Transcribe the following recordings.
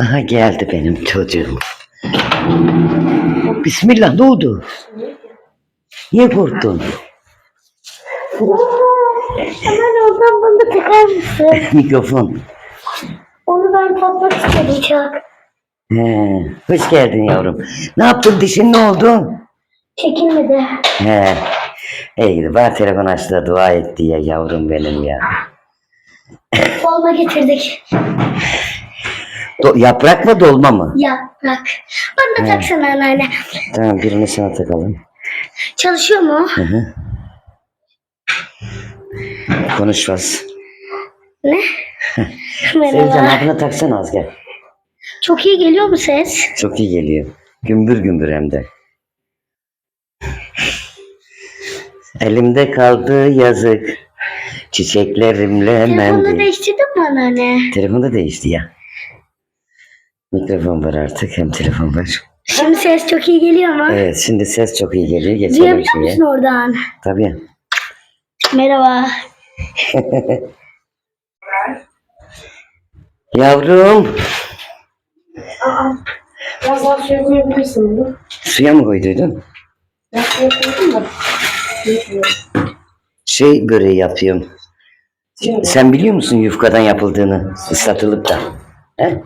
Aha geldi benim çocuğum. Bismillah ne oldu? Niye korktun? Hemen oradan bana takar mısın? Mikrofon. Onu ben tatmak istedim çok. He, hoş geldin yavrum. Ne yaptın dişin ne oldu? Çekilmedi. He. İyi bana telefon açtı da dua etti ya yavrum benim ya. Dolma getirdik. Do- yaprak mı dolma mı? Yaprak. Bana da taksana anneanne. Tamam birini sana takalım. Çalışıyor mu? Hı hı. Konuş Faz. Ne? Sevcan Merhaba. abine taksana az gel. Çok iyi geliyor mu ses? Çok iyi geliyor. Gümbür gümbür hem de. Elimde kaldı yazık. Çiçeklerimle Telefonunu mendil. değiştirdin mi anneanne? Telefon da değişti ya. Mikrofon var artık hem telefon var. Şimdi ses çok iyi geliyor mu? Evet şimdi ses çok iyi geliyor. Geçelim Duyabiliyor şeye. musun oradan? Tabii. Merhaba. Yavrum Biraz daha suya koyabilirsin bunu. suya mı koyduydun? Ben suya koydum da. Şey böreği yapıyorum. Sen biliyor musun yufkadan yapıldığını ıslatılıp da? He?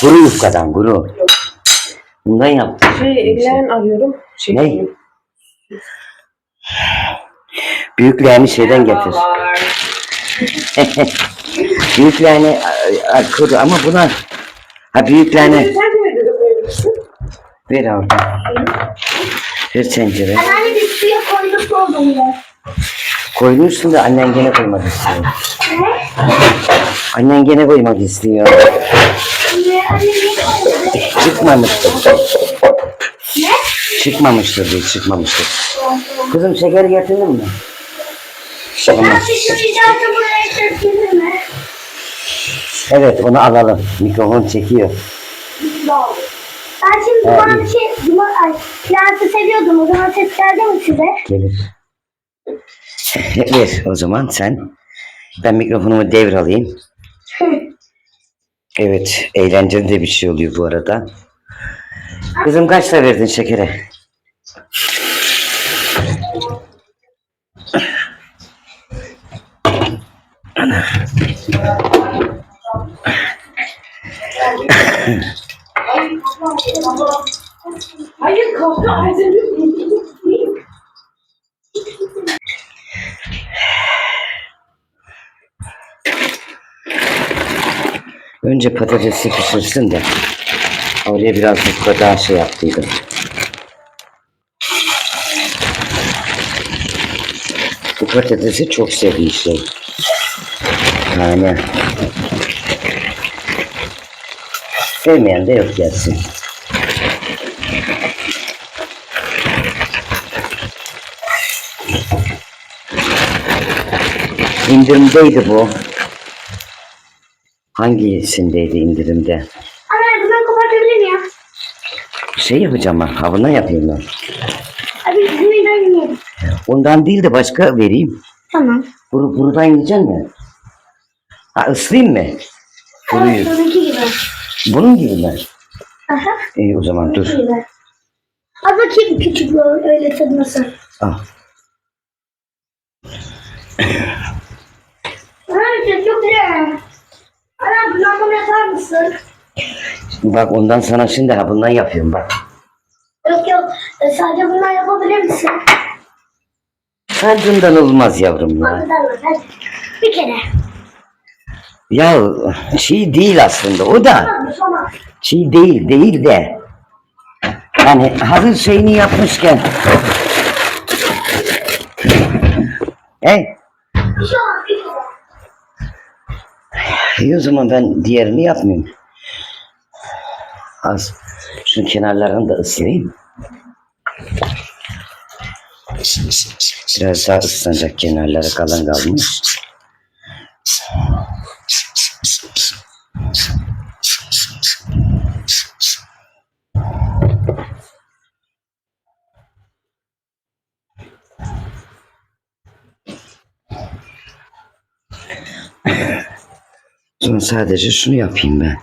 Kuru yufkadan kuru. Bundan yaptım. Şey, leğen arıyorum. Şey, Ne? Büyüklerini şeyden getir. Büyüklerini a- a- kuru ama buna ha büyüklerini Sen de de koyabilirsin. ver orada. Ver tencere. Anneanne bir suya koyduk doldum ya. Koymuşsun da annen gene koymak istiyor. Annen gene koymak istiyor. Ne? Niye koydun? Çıkmamıştır. Çıkmamıştır diye çıkmamıştır. Kızım şeker getirdin mi? Mi? Evet onu alalım. Mikrofon çekiyor. Ben şimdi Ha, duman şey, duman, ay, prensi seviyordum. O zaman ses geldi mi size? Gelir. Ver o zaman sen. Ben mikrofonumu devralayım. Evet, eğlenceli de bir şey oluyor bu arada. Kızım kaç lira verdin şekere? Hayır kahve ağzını Önce patatesi pişirsin de. Oraya biraz yufka daha şey yaptıydım. Bu patatesi çok sevdiği şey. Yani. Sevmeyen de yok gelsin. İndirimdeydi bu. Hangisindeydi indirimde? Anne bundan kopartabilir miyim? Şey yapacağım ben. Ha bundan yapayım ben. Abi bizim evden yemeyelim. Ondan değil de başka vereyim. Tamam. Buru, buradan yiyecek mi? Ha ıslayayım mı? Evet, Kuruyu. onunki gibi. Bunun gibi mi? Aha, İyi o zaman dur. gibi. Al bakayım küçük bu öyle tadı nasıl? Al. Evet, çok güzel. Ana bundan bana yapar mısın? Bak ondan sana şimdi ha bundan yapıyorum bak. Yok yok, e, sadece bundan yapabilir misin? Sadece olmaz yavrum ya. Hadi. Bir kere. Ya çiğ değil aslında o da. Tamam, tamam. Çiğ değil değil de. Yani hazır şeyini yapmışken. Hey. Bir şey olmaz, bir kere. İyi o zaman ben diğerini yapmayayım. Az şu kenarlarını da ıslayayım. Biraz daha ıslanacak kenarları kalan kalmış. 种菜的是需要平板。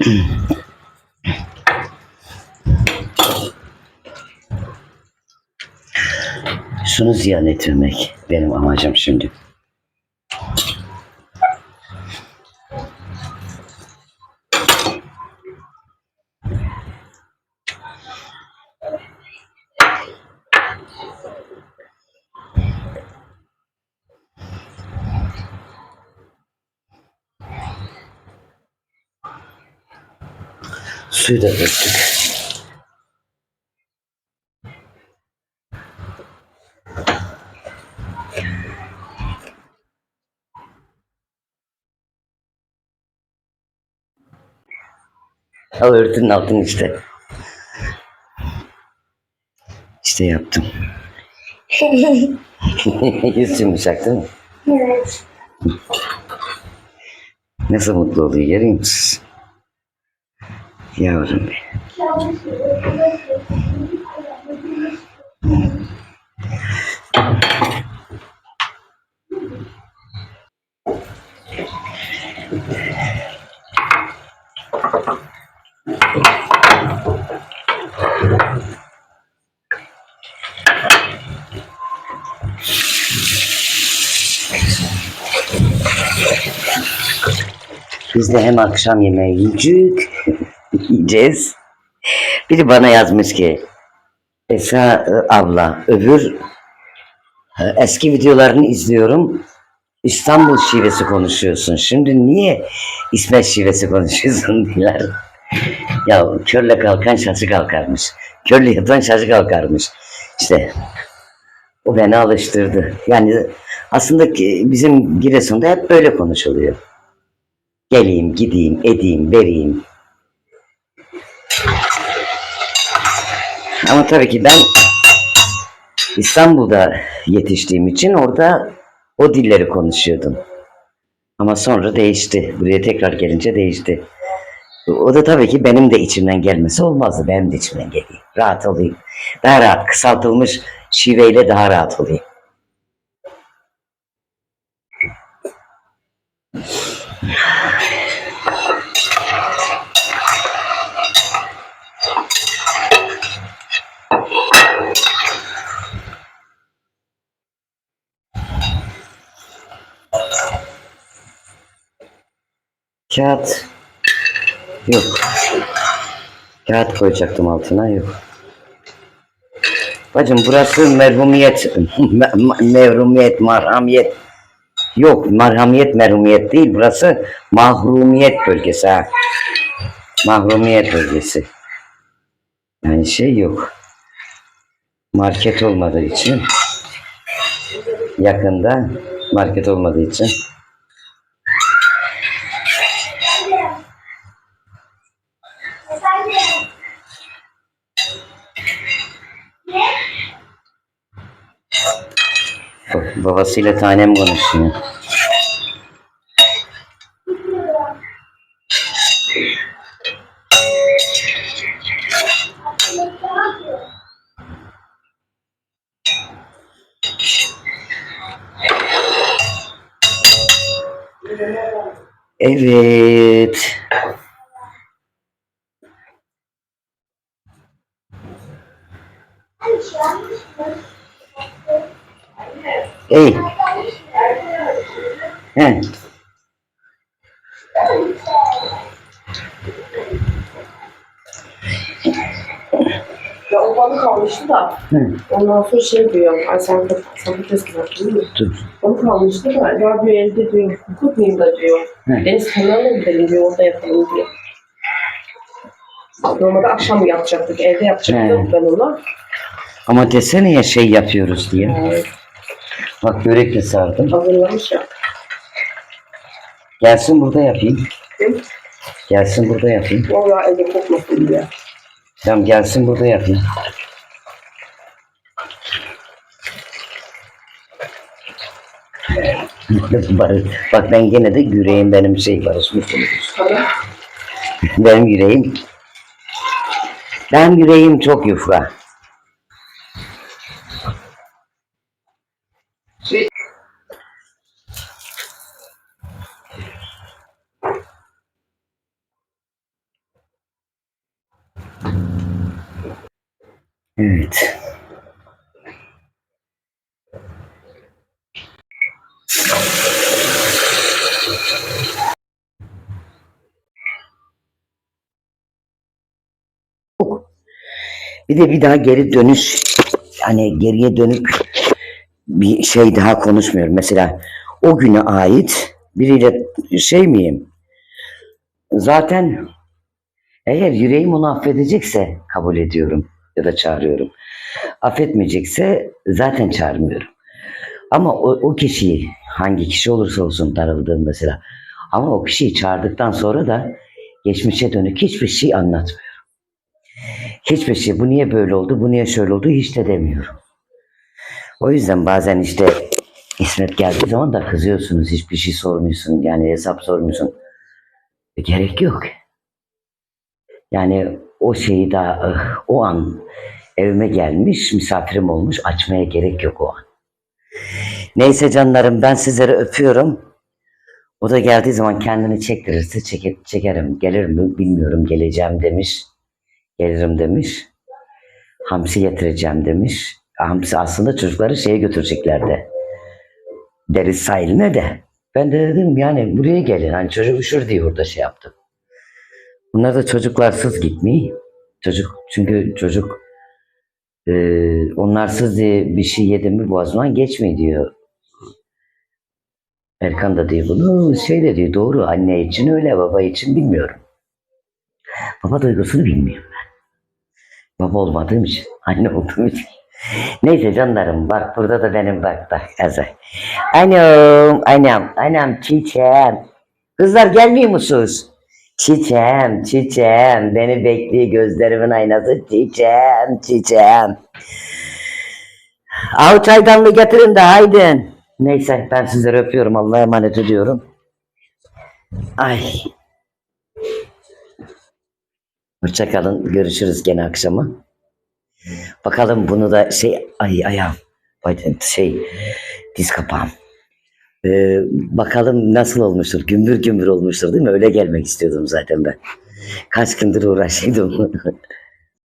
不。Şunu ziyan ettirmek benim amacım şimdi. Suyu da döktük. Al örtünün altını işte. İşte yaptım. Yüz yumuşak değil mi? evet. Nasıl mutlu oluyor görüyor musunuz? Yavrum benim. Biz de hem akşam yemeği yiyecek, yiyeceğiz. Biri bana yazmış ki, Esa e, abla, öbür e, eski videolarını izliyorum. İstanbul şivesi konuşuyorsun. Şimdi niye İsmet şivesi konuşuyorsun diyorlar. ya körle kalkan şaşı kalkarmış. Körle yatan şaşı kalkarmış. İşte o beni alıştırdı. Yani aslında bizim Giresun'da hep böyle konuşuluyor. Geleyim, gideyim, edeyim, vereyim. Ama tabii ki ben İstanbul'da yetiştiğim için orada o dilleri konuşuyordum. Ama sonra değişti. Buraya tekrar gelince değişti. O da tabii ki benim de içimden gelmesi olmazdı. Benim de içimden geleyim. Rahat olayım. Daha rahat, kısaltılmış şiveyle daha rahat olayım. Kağıt yok. Kağıt koyacaktım altına yok. Bacım burası merhumiyet, me- me- mevrumiyet, marhamiyet. Yok marhamiyet, merhumiyet değil. Burası mahrumiyet bölgesi ha. Mahrumiyet bölgesi. Yani şey yok. Market olmadığı için yakında market olmadığı için babasıyla tanem konuşuyor. Evet. Ey. He. Ya o balık almıştı da. Hı. Ondan sonra şey diyor. Ay sen de sen patates kızarttın değil mi? Balık almıştı da. Ya diyor evde diyor. Tutmayayım da diyor. Hı. Deniz kenarına gidelim diyor. Orada yapalım diyor. Normalde akşam yapacaktık. Evde yapacaktım He. ben ona. Ama desene ya şey yapıyoruz diye. Ee, Bak börek de sardım. hazırlamış ya. Gelsin burada yapayım. Hı? Gelsin burada yapayım. Vallahi evde kokmasın diye. Tamam gelsin burada yapayım. bak, bak ben gene de yüreğim benim şey var. Sana Benim yüreğim benim yüreğim çok yufka. Evet. Bir de bir daha geri dönüş hani geriye dönüp bir şey daha konuşmuyorum. Mesela o güne ait biriyle şey miyim? Zaten eğer yüreğim onu affedecekse kabul ediyorum ya da çağırıyorum. Affetmeyecekse zaten çağırmıyorum. Ama o, o kişiyi hangi kişi olursa olsun darıldığım mesela ama o kişiyi çağırdıktan sonra da geçmişe dönük hiçbir şey anlatmıyorum. Hiçbir şey bu niye böyle oldu bu niye şöyle oldu hiç de demiyorum. O yüzden bazen işte İsmet geldiği zaman da kızıyorsunuz hiçbir şey sormuyorsun yani hesap sormuyorsun. E, gerek yok. Yani o şeyi daha eh, o an evime gelmiş misafirim olmuş açmaya gerek yok o an. Neyse canlarım ben sizleri öpüyorum. O da geldiği zaman kendini çektirirse çeke- çekerim. Gelir mi bilmiyorum geleceğim demiş. Gelirim demiş. Hamsi getireceğim demiş. Hamsi aslında çocukları şeye götüreceklerdi. Deniz sahiline de. Ben de dedim yani buraya gelin. Hani çocuk üşür diye burada şey yaptım. Bunlar da çocuklarsız gitmeyi. Çocuk çünkü çocuk e, onlarsız diye bir şey yedim mi boğazından geçmiyor diyor. Erkan da diyor bunu şey de diyor doğru anne için öyle baba için bilmiyorum. Baba duygusunu bilmiyorum ben. Baba olmadığım için anne olduğum için. Neyse canlarım bak burada da benim bak bak Azay. Anam anam anam çiçeğim. Kızlar gelmiyor musunuz? Çiçeğim çiçeğim beni bekliyor gözlerimin aynası çiçeğim çiçeğim. Al çaydanlığı getirin de haydin. Neyse ben sizleri öpüyorum Allah'a emanet ediyorum. Ay. Hoşçakalın görüşürüz gene akşama. Bakalım bunu da şey ay ayağım ay, şey diz kapağım. Ee, bakalım nasıl olmuştur. Gümbür gümbür olmuştur değil mi? Öyle gelmek istiyordum zaten ben. Kaç gündür uğraşıyordum.